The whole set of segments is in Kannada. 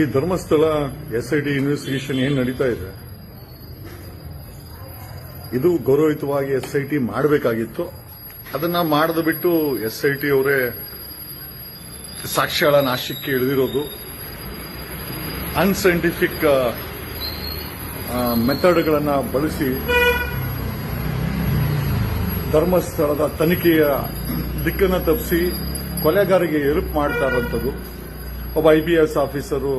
ಈ ಧರ್ಮಸ್ಥಳ ಎಸ್ ಐ ಇನ್ವೆಸ್ಟಿಗೇಷನ್ ಏನ್ ನಡೀತಾ ಇದೆ? ಇದು ಗೌರವಯುತವಾಗಿ ಎಸ್ ಐ ಟಿ ಮಾಡಬೇಕಾಗಿತ್ತು. ಅದನ್ನ ಮಾಡದ ಬಿಟ್ಟು ಎಸ್ ಐ ಟಿ ಅವರೇ ಸಾಕ್ಷ್ಯಗಳ ನಾಶಕ್ಕೆ ಇಳಿದಿರೋದು. ಅನ್ಸೈಂಟಿಫಿಕ್ ಮೆಥಡ್ಗಳನ್ನು ಬಳಸಿ ಧರ್ಮಸ್ಥಳದ ತನಿಖೆಯ ದಿಕ್ಕನ್ನು ತಪ್ಪಿಸಿ ಕೊಲೆಗಾರಿಗೆ ಎಲ್ಪ್ ಮಾಡ್ತಾ ಇರೋಂಥದ್ದು ಒಬ್ಬ I P S officer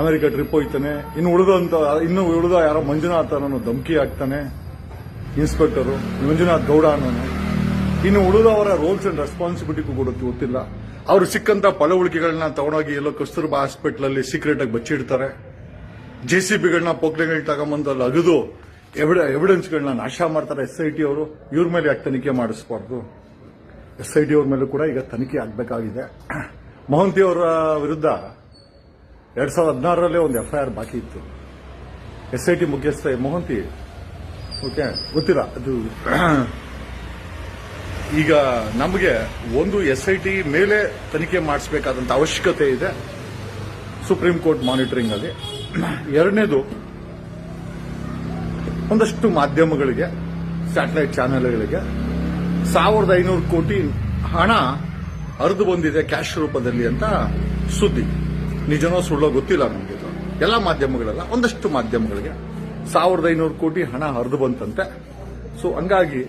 America trip ಹೋಗ್ತಾನೆ. ಇನ್ನು ಉಳಿದಂತ, ಇನ್ನು ಉಳಿದ ಯಾರೋ ಮಂಜುನಾಥ್ ಅನ್ನೋ ಧಮಕಿ ಹಾಕ್ತಾನೆ. ಇನ್ಸ್ಪೆಕ್ಟರು, ಮಂಜುನಾಥ್ ಗೌಡ ಅನ್ನೋನು. ಇನ್ನು ಉಳಿದವರ ರೋಲ್ಸ್ ಅಂಡ್ ರೆಸ್ಪಾನ್ಸಿಬಿಲಿಟಿ ಕೂಡ ಗೊತ್ತಿಲ್ಲ. ಅವರು ಸಿಕ್ಕಂತ ಪಳವಳಿಕೆಗಳನ್ನ ತಗೊಂಡೋಗಿ ಎಲ್ಲೋ ಕಸ್ತೂರ್ಬಾ ಹಾಸ್ಪಿಟಲ್ ಅಲ್ಲಿ ಸೀಕ್ರೆಟ್ ಆಗಿ ಬಚ್ಚಿಡ್ತಾರೆ. ಜೆ ಸಿ ಬಿಗಳನ್ನ ಪೋಕ್ಲೆಗಳ್ ತಗೊಂಬಂದು ಅಲ್ಲಿ ಅಗದು ಎವಿಡೆನ್ಸ್ಗಳನ್ನ ನಾಶ ಮಾಡ್ತಾರೆ ಎಸ್ ಐ ಟಿ ಅವರು. ಇವ್ರ ಮೇಲೆ ಯಾಕೆ ತನಿಖೆ ಮಾಡಿಸ್ಬಾರ್ದು? ಎಸ್ ಐ ಟಿ ಅವ್ರ ಮೇಲೂ ಕೂಡ ಈಗ ತನಿಖೆ ಆಗಬೇಕಾಗಿದೆ. ಮೊಹಂತಿ ಅವರ ವಿರುದ್ಧ ಎರಡ್ ಸಾವಿರದ ಹದಿನಾರರಲ್ಲೇ ಒಂದು ಎಫ್ಐಆರ್ ಬಾಕಿ ಇತ್ತು. ಎಸ್ ಐ ಟಿ ಮುಖ್ಯಸ್ಥ ಮೊಹಂತಿ. ಓಕೆ, ಗೊತ್ತಿಲ್ಲ. ಅದು ಈಗ ನಮಗೆ ಒಂದು ಎಸ್ ಐ ಟಿ ಮೇಲೆ ತನಿಖೆ ಮಾಡಿಸಬೇಕಾದಂತ ಅವಶ್ಯಕತೆ ಇದೆ. ಸುಪ್ರೀಂ ಕೋರ್ಟ್ ಮಾನಿಟರಿಂಗ್ ಅಲ್ಲಿ. ಎರಡನೇದು, ಒಂದಷ್ಟು ಮಾಧ್ಯಮಗಳಿಗೆ, ಸ್ಯಾಟಲೈಟ್ ಚಾನೆಲ್ಗಳಿಗೆ ಸಾವಿರದ ಐನೂರು ಕೋಟಿ ಹಣ ಹರಿದು ಬಂದಿದೆ ಕ್ಯಾಶ್ ರೂಪದಲ್ಲಿ ಅಂತ ಸುದ್ದಿ. ನಿಜನೋ ಸುಳ್ಳೋ ಗೊತ್ತಿಲ್ಲ ನಮಗೆ. ಎಲ್ಲ ಮಾಧ್ಯಮಗಳೆಲ್ಲ, ಒಂದಷ್ಟು ಮಾಧ್ಯಮಗಳಿಗೆ. ಸಾವಿರದ ಐನೂರು ಕೋಟಿ ಹಣ ಹರಿದು ಬಂತಂತೆ. ಸೊ ಹಂಗಾಗಿ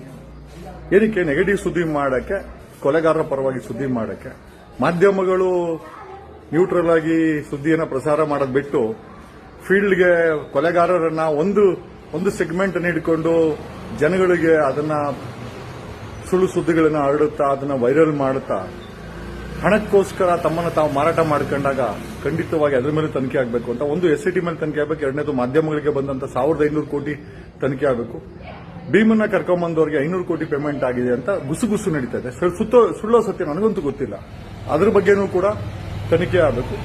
ಏನಕ್ಕೆ ನೆಗೆಟಿವ್ ಸುದ್ದಿ ಮಾಡಕ್ಕೆ, ಕೊಲೆಗಾರರ ಪರವಾಗಿ ಸುದ್ದಿ ಮಾಡಕ್ಕೆ, ಮಾಧ್ಯಮಗಳು ನ್ಯೂಟ್ರಲ್ ಆಗಿ ಸುದ್ದಿಯನ್ನು ಪ್ರಸಾರ ಮಾಡೋದು ಬಿಟ್ಟು ಫೀಲ್ಡ್ಗೆ ಕೊಲೆಗಾರರನ್ನ ಒಂದು ಒಂದು ಸೆಗ್ಮೆಂಟ್ ಇಟ್ಕೊಂಡು ಜನಗಳಿಗೆ ಅದನ್ನ ಸುಳ್ಳು ಸುದ್ದಿಗಳನ್ನು ಹರಡುತ್ತಾ, ಅದನ್ನ ವೈರಲ್ ಮಾಡುತ್ತಾ ಹಣಕ್ಕೋಸ್ಕರ ತಮ್ಮನ್ನು ತಾವು ಮಾರಾಟ ಮಾಡ್ಕೊಂಡಾಗ ಖಂಡಿತವಾಗಿ ಅದರ ಮೇಲೆ ತನಿಖೆ ಆಗಬೇಕು ಅಂತ ಒಂದು ಎಸ್ ಟಿ ಮೇಲೆ ತನಿಖೆ ಆಗಬೇಕು, ಎರಡನೇದು ಮಾಧ್ಯಮಗಳಿಗೆ ಬಂದಂತ ಸಾವಿರದ ಐನೂರು ಕೋಟಿ ತನಿಖೆ ಆಗಬೇಕು. ಭೀಮನ್ನ ಕರ್ಕೊಂಬಂದವರಿಗೆ ಐನೂರು ಕೋಟಿ ಪೇಮೆಂಟ್ ಆಗಿದೆ ಅಂತ ಗುಸುಗುಸು ನಡೀತಾ ಇದೆ. ಸುತ್ತೋ, ಸುಳ್ಳೋ ಸತ್ಯ ನನಗಂತೂ ಗೊತ್ತಿಲ್ಲ. ಅದ್ರ ಬಗ್ಗೆನೂ ಕೂಡ ತನಿಖೆ ಆಗಬೇಕು.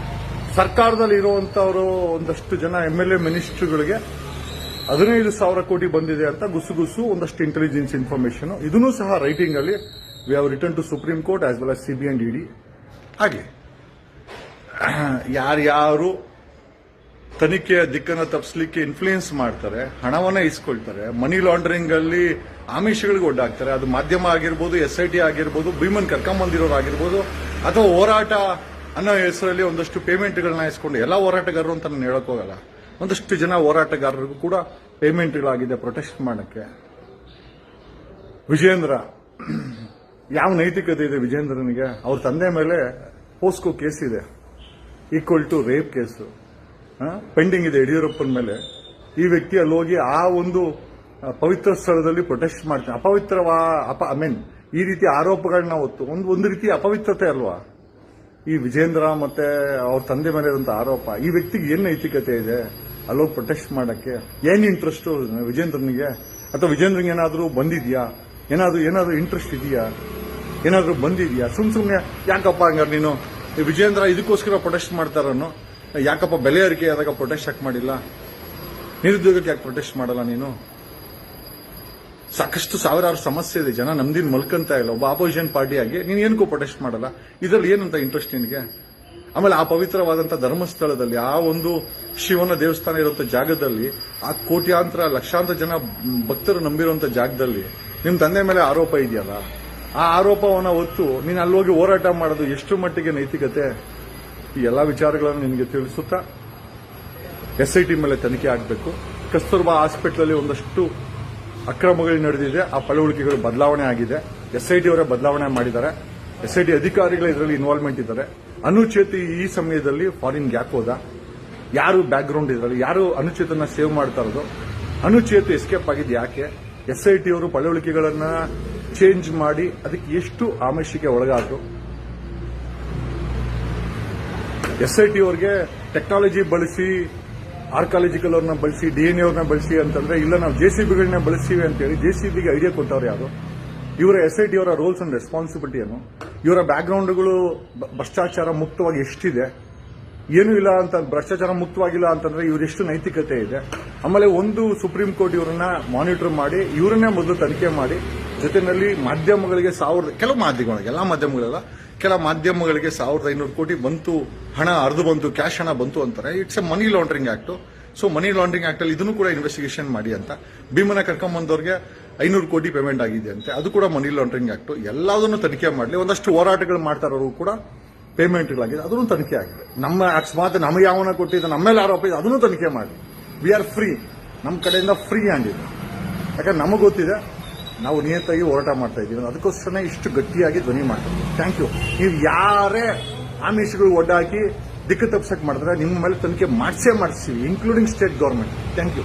ಸರ್ಕಾರದಲ್ಲಿ ಇರುವಂತವರು ಒಂದಷ್ಟು ಜನ ಎಂ ಎಲ್ ಎ ಮಿನಿಸ್ಟರ್ಗಳಿಗೆ ಹದಿನೈದು ಸಾವಿರ ಕೋಟಿ ಬಂದಿದೆ ಅಂತ ಗುಸುಗುಸು, ಒಂದಷ್ಟು ಇಂಟೆಲಿಜೆನ್ಸ್ ಇನ್ಫಾರ್ಮೇಶನ್ ಇದನ್ನೂ ಸಹ ರೈಟಿಂಗ್ ಅಲ್ಲಿ return to supreme court as well as CB and ED ಹಾಗೆ. ಯಾರ್ಯಾರು ತನಿಖೆಯ ದಿಕ್ಕನ್ನು ತಪ್ಪಿಸ್ಲಿಕ್ಕೆ ಇನ್ಫ್ಲೂಯೆನ್ಸ್ ಮಾಡ್ತಾರೆ, ಹಣವನ್ನ ಇಸ್ಕೊಳ್ತಾರೆ ಮನಿ ಲಾಂಡ್ರಿಂಗ್ ಅಲ್ಲಿ ಆಮಿಷಗಳಿಗೆ ಒಡ್ಡಾಗ್ತಾರೆ, ಅದು ಮಾಧ್ಯಮ ಆಗಿರ್ಬೋದು ಎಸ್ ಐ ಟಿ ಆಗಿರ್ಬೋದು, ಭೀಮನ್ ಕರ್ಕೊಂಬಂದಿರೋರು ಆಗಿರ್ಬೋದು, ಅಥವಾ ಹೋರಾಟ ಅನ್ನೋ ಹೆಸರಲ್ಲಿ ಒಂದಷ್ಟು ಪೇಮೆಂಟ್ಗಳನ್ನ ಇಸ್ಕೊಂಡು, ಎಲ್ಲ ಹೋರಾಟಗಾರರು ಅಂತ ನಾನು ಹೇಳಕ್ ಹೋಗಲ್ಲ. ಒಂದಷ್ಟು ಜನ ಹೋರಾಟಗಾರರಿಗೂ ಕೂಡ ಪೇಮೆಂಟ್ಗಳಾಗಿದೆ ಪ್ರೊಟೆಸ್ಟ್ ಮಾಡೋಕ್ಕೆ. ವಿಜೇಂದ್ರ ಯಾವ ನೈತಿಕತೆ ಇದೆ ವಿಜೇಂದ್ರನಿಗೆ? ಅವ್ರ ತಂದೆ ಮೇಲೆ ಪೋಸ್ಕೋ ಕೇಸ್ ಇದೆ. Equal to rape case pending ಇದೆ ಯಡಿಯೂರಪ್ಪನ ಮೇಲೆ. ಈ ವ್ಯಕ್ತಿ ಅಲ್ಲಿ ಹೋಗಿ ಆ ಒಂದು ಪವಿತ್ರ ಸ್ಥಳದಲ್ಲಿ ಪ್ರೊಟೆಸ್ಟ್ ಮಾಡ್ತಾನೆ ಅಪವಿತ್ರವಾ ಅಪ ಐ ಮೀನ್ ಈ ರೀತಿ ಆರೋಪಗಳನ್ನ ಹೊತ್ತು ಒಂದು ಒಂದು ರೀತಿ ಅಪವಿತ್ರತೆ ಅಲ್ವಾ? ಈ ವಿಜೇಂದ್ರ ಮತ್ತೆ ಅವ್ರ ತಂದೆ ಮೇಲೆ ಇರುವಂತ ಆರೋಪ. ಈ ವ್ಯಕ್ತಿಗೆ ಏನು ನೈತಿಕತೆ ಇದೆ? ಅಲ್ಲೋಗಿ ಪ್ರೊಟೆಸ್ಟ್ ಮಾಡಕ್ಕೆ ಏನು ಇಂಟ್ರೆಸ್ಟ್ ವಿಜೇಂದ್ರನಿಗೆ? ಅಥವಾ ವಿಜೇಂದ್ರನಿಗೆ ಏನಾದರೂ ಬಂದಿದ್ಯಾ? ಏನಾದರೂ ಏನಾದರೂ ಇಂಟ್ರೆಸ್ಟ್ ಇದೆಯಾ? ಏನಾದ್ರೂ ಬಂದಿದೆಯಾ? ಸುಮ್ ಸುಮ್ಮನೆ ಯಾಕಪ್ಪ ಹಂಗಾರೆ ನೀನು? ವಿಜೇಂದ್ರ ಇದಕ್ಕೋಸ್ಕರ ಪ್ರೊಟೆಸ್ಟ್ ಮಾಡ್ತಾರನ್ನು? ಯಾಕಪ್ಪ ಬೆಲೆ ಏರಿಕೆ ಆದಾಗ ಪ್ರೊಟೆಸ್ಟ್ ಯಾಕೆ ಮಾಡಿಲ್ಲ? ನಿರುದ್ಯೋಗಕ್ಕೆ ಯಾಕೆ ಪ್ರೊಟೆಸ್ಟ್ ಮಾಡಲ್ಲ ನೀನು? ಸಾಕಷ್ಟು ಸಾವಿರಾರು ಸಮಸ್ಯೆ ಇದೆ, ಜನ ನಮ್ದಿನ ಮಲ್ಕಂತ ಇಲ್ಲ. ಒಬ್ಬ ಆಪೋಸಿಷನ್ ಪಾರ್ಟಿಯಾಗಿ ನೀನು ಏನಕ್ಕೂ ಪ್ರೊಟೆಸ್ಟ್ ಮಾಡಲ್ಲ? ಇದರಲ್ಲಿ ಏನಂತ ಇಂಟ್ರೆಸ್ಟ್ ನಿನಗೆ? ಆಮೇಲೆ ಆ ಪವಿತ್ರವಾದಂತ ಧರ್ಮಸ್ಥಳದಲ್ಲಿ, ಆ ಒಂದು ಶಿವನ ದೇವಸ್ಥಾನ ಇರುವಂತ ಜಾಗದಲ್ಲಿ, ಆ ಕೋಟ್ಯಾಂತರ, ಲಕ್ಷಾಂತರ ಜನ ಭಕ್ತರು ನಂಬಿರುವಂತ ಜಾಗದಲ್ಲಿ, ನಿಮ್ ತಂದೆ ಮೇಲೆ ಆರೋಪ ಇದೆಯಲ್ಲ? ಆ ಆರೋಪವನ್ನ ಹೊತ್ತು ನೀನು ಅಲ್ಲೋಗಿ ಹೋರಾಟ ಮಾಡೋದು ಎಷ್ಟು ಮಟ್ಟಿಗೆ ನೈತಿಕತೆ? ಈ ಎಲ್ಲ ವಿಚಾರಗಳನ್ನು ನಿನಗೆ ತಿಳಿಸುತ್ತಾ? ಎಸ್ ಐ ಟಿ ಮೇಲೆ ತನಿಖೆ ಆಗಬೇಕು. ಕಸ್ತೂರ್ಬಾ ಹಾಸ್ಪಿಟ್ಲಲ್ಲಿ ಒಂದಷ್ಟು ಅಕ್ರಮಗಳು ನಡೆದಿದೆ. ಆ ಪಳವಳಿಕೆಗಳು ಬದಲಾವಣೆ ಆಗಿದೆ. ಎಸ್ ಐ ಅವರೇ ಬದಲಾವಣೆ ಮಾಡಿದ್ದಾರೆ. ಎಸ್ ಐ ಅಧಿಕಾರಿಗಳು ಇದರಲ್ಲಿ ಇನ್ವಾಲ್ವ್ಮೆಂಟ್ ಇದ್ದಾರೆ. ಅನುಚೇತಿ ಈ ಸಮಯದಲ್ಲಿ ಫಾರಿನ್ ಯಾಕೆ ಹೋದ. ಯಾರು ಬ್ಯಾಕ್ ಗ್ರೌಂಡ್ ಇದರಲ್ಲಿ, ಯಾರು ಅನುಚೇತನ ಸೇವ್ ಮಾಡ್ತಾ ಇರೋದು? ಅನುಚೇತ ಎಸ್ಕೇಪ್ ಆಗಿದ್ದು ಯಾಕೆ? ಎಸ್ ಅವರು ಪಳವಳಿಕೆಗಳನ್ನ ಚೇಂಜ್ ಮಾಡಿ ಅದಕ್ಕೆ ಎಷ್ಟು ಆಮಿಷಕ್ಕೆ ಒಳಗಾದ್ರು. ಎಸ್ ಐ ಟಿ ಅವ್ರಿಗೆ ಟೆಕ್ನಾಲಜಿ ಬಳಸಿ ಆರ್ಕಾಲಜಿಕಲ್ ಅವ್ರನ್ನ ಬಳಸಿ ಡಿ ಎನ್ ಅವ್ರನ್ನ ಬಳಸಿ ಅಂತಂದ್ರೆ, ಇಲ್ಲ ನಾವು ಜೆ ಸಿ ಬಿಗಳನ್ನ ಬಳಸ್ತೀವಿ ಅಂತೇಳಿ ಜೆ ಸಿ ಬಿಗೆ ಐಡಿಯಾ ಕೊಟ್ಟವ್ರು ಯಾರು? ಇವರ ಎಸ್ ಐ ಟಿ ಅವರ ರೋಲ್ಸ್ ಅಂಡ್ ರೆಸ್ಪಾನ್ಸಿಬಿಲಿಟಿ ಏನು? ಇವರ ಬ್ಯಾಕ್ಗ್ರೌಂಡ್ಗಳು ಭ್ರಷ್ಟಾಚಾರ ಮುಕ್ತವಾಗಿ ಎಷ್ಟಿದೆ? ಏನೂ ಇಲ್ಲ ಅಂತ, ಭ್ರಷ್ಟಾಚಾರ ಮುಕ್ತವಾಗಿಲ್ಲ ಅಂತಂದ್ರೆ ಇವರೆಷ್ಟು ನೈತಿಕತೆ ಇದೆ? ಆಮೇಲೆ ಒಂದು ಸುಪ್ರೀಂ ಕೋರ್ಟ್ ಇವರನ್ನ ಮಾನಿಟರ್ ಮಾಡಿ, ಇವರನ್ನೇ ಮೊದಲು ತನಿಖೆ ಮಾಡಿ ಜೊತೆಯಲ್ಲಿ ಮಾಧ್ಯಮಗಳಿಗೆ ಸಾವಿರದ, ಕೆಲವು ಮಾಧ್ಯಮಗಳಿಗೆ, ಎಲ್ಲ ಮಾಧ್ಯಮಗಳೆಲ್ಲ, ಕೆಲ ಮಾಧ್ಯಮಗಳಿಗೆ ಸಾವಿರದ ಐನೂರು ಕೋಟಿ ಬಂತು, ಹಣ ಅರ್ದು ಬಂತು, ಕ್ಯಾಶ್ ಹಣ ಬಂತು ಅಂತಾರೆ. It's a money laundering act so money laundering act ಅಲ್ಲಿ ಇದನ್ನು ಕೂಡ ಇನ್ವೆಸ್ಟಿಗೇಷನ್ ಮಾಡಿ ಅಂತ. ಭೀಮನ ಕರ್ಕೊಂಬಂದವ್ರಿಗೆ ಐನೂರು ಕೋಟಿ ಪೇಮೆಂಟ್ ಆಗಿದೆ ಅಂತೆ. ಅದು ಕೂಡ ಮನಿ ಲಾಂಡ್ರಿಂಗ್ ಆಕ್ಟ್ ಎಲ್ಲದನ್ನು ತನಿಖೆ ಮಾಡಲಿ. ಒಂದಷ್ಟು ಹೋರಾಟಗಳು ಮಾಡ್ತಾ ಇರೋರು ಕೂಡ ಪೇಮೆಂಟ್ಗಳಾಗಿದೆ ಅದನ್ನು ತನಿಖೆ ಆಗಿದೆ. ನಮ್ಮ ಅಕಸ್ಮಾತ್ ನಮಗೆ ಯಾವನ ಕೊಟ್ಟಿದ್ದ, ನಮ್ಮ ಮೇಲೆ ಆರೋಪ ಇದೆ, ಅದನ್ನು ತನಿಖೆ ಮಾಡಿ ವಿ ಆರ್ ಫ್ರೀ ನಮ್ಮ ಕಡೆಯಿಂದ ಫ್ರೀ ಹ್ಯಾಂಡ್ ಇದೆ. ಯಾಕಂದ್ರೆ ನಮಗೆ ಗೊತ್ತಿದೆ ನಾವು ನಿಯತ್ತಾಗಿ ಹೋರಾಟ ಮಾಡ್ತಾ ಇದ್ದೀವಿ. ಅದಕ್ಕೋಸ್ಕರನೇ ಇಷ್ಟು ಗಟ್ಟಿಯಾಗಿ ಧ್ವನಿ ಮಾಡ್ತೀವಿ. ಥ್ಯಾಂಕ್ ಯು ನೀವು ಯಾರೇ ಆಮಿಷಗಳು ಒಡ್ಡಾಕಿ ದಿಕ್ಕು ತಪ್ಸಕ್ಕೆ ಮಾಡಿದ್ರೆ ನಿಮ್ಮ ಮೇಲೆ ತನಿಖೆ ಮಾಡಿಸೇ ಮಾಡಿಸ್ತೀವಿ including state government thank you